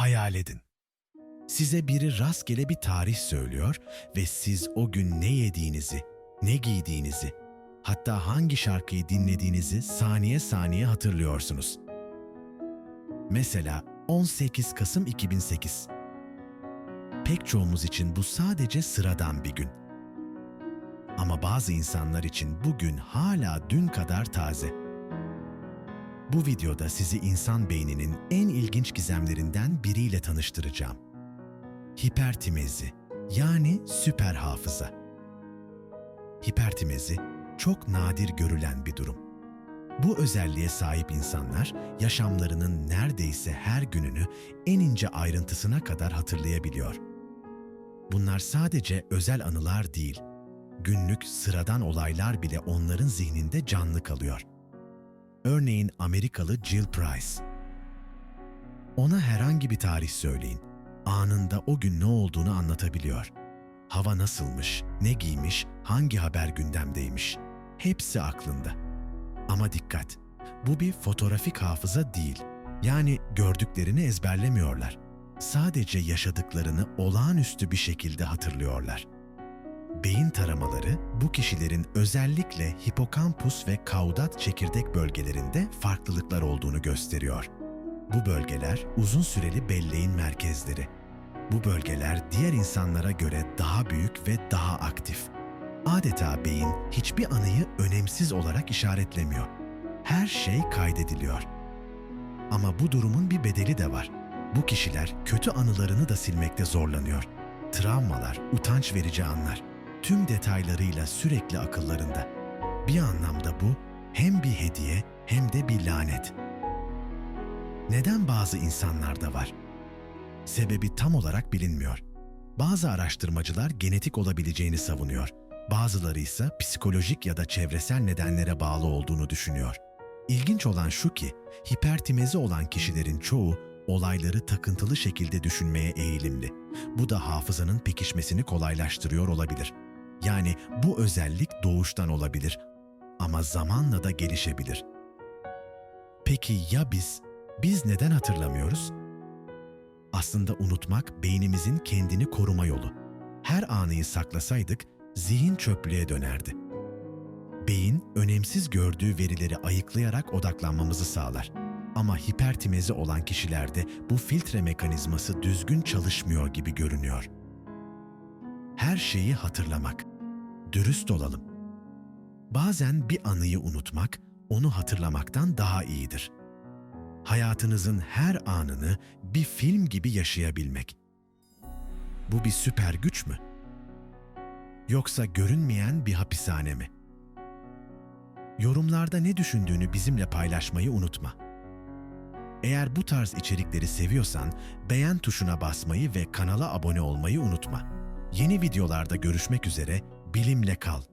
Hayal edin. Size biri rastgele bir tarih söylüyor ve siz o gün ne yediğinizi, ne giydiğinizi, hatta hangi şarkıyı dinlediğinizi saniye saniye hatırlıyorsunuz. Mesela 18 Kasım 2008. Pek çoğumuz için bu sadece sıradan bir gün. Ama bazı insanlar için bugün hala dün kadar taze. Bu videoda sizi insan beyninin en ilginç gizemlerinden biriyle tanıştıracağım. Hipertimezi yani süper hafıza. Hipertimezi çok nadir görülen bir durum. Bu özelliğe sahip insanlar yaşamlarının neredeyse her gününü en ince ayrıntısına kadar hatırlayabiliyor. Bunlar sadece özel anılar değil, günlük sıradan olaylar bile onların zihninde canlı kalıyor. Örneğin Amerikalı Jill Price. Ona herhangi bir tarih söyleyin. Anında o gün ne olduğunu anlatabiliyor. Hava nasılmış, ne giymiş, hangi haber gündemdeymiş. Hepsi aklında. Ama dikkat, bu bir fotoğrafik hafıza değil. Yani gördüklerini ezberlemiyorlar. Sadece yaşadıklarını olağanüstü bir şekilde hatırlıyorlar. Beyin taramaları bu kişilerin özellikle hipokampus ve kaudat çekirdek bölgelerinde farklılıklar olduğunu gösteriyor. Bu bölgeler uzun süreli belleğin merkezleri. Bu bölgeler diğer insanlara göre daha büyük ve daha aktif. Adeta beyin hiçbir anıyı önemsiz olarak işaretlemiyor. Her şey kaydediliyor. Ama bu durumun bir bedeli de var. Bu kişiler kötü anılarını da silmekte zorlanıyor. Travmalar, utanç verici anlar tüm detaylarıyla sürekli akıllarında. Bir anlamda bu hem bir hediye hem de bir lanet. Neden bazı insanlarda var? Sebebi tam olarak bilinmiyor. Bazı araştırmacılar genetik olabileceğini savunuyor. Bazıları ise psikolojik ya da çevresel nedenlere bağlı olduğunu düşünüyor. İlginç olan şu ki, hipertimezi olan kişilerin çoğu olayları takıntılı şekilde düşünmeye eğilimli. Bu da hafızanın pekişmesini kolaylaştırıyor olabilir. Yani bu özellik doğuştan olabilir ama zamanla da gelişebilir. Peki ya biz? Biz neden hatırlamıyoruz? Aslında unutmak beynimizin kendini koruma yolu. Her anıyı saklasaydık zihin çöplüğe dönerdi. Beyin önemsiz gördüğü verileri ayıklayarak odaklanmamızı sağlar. Ama hipertimezi olan kişilerde bu filtre mekanizması düzgün çalışmıyor gibi görünüyor. Her şeyi hatırlamak. Dürüst olalım. Bazen bir anıyı unutmak, onu hatırlamaktan daha iyidir. Hayatınızın her anını bir film gibi yaşayabilmek. Bu bir süper güç mü? Yoksa görünmeyen bir hapishane mi? Yorumlarda ne düşündüğünü bizimle paylaşmayı unutma. Eğer bu tarz içerikleri seviyorsan beğen tuşuna basmayı ve kanala abone olmayı unutma. Yeni videolarda görüşmek üzere, bilimle kal.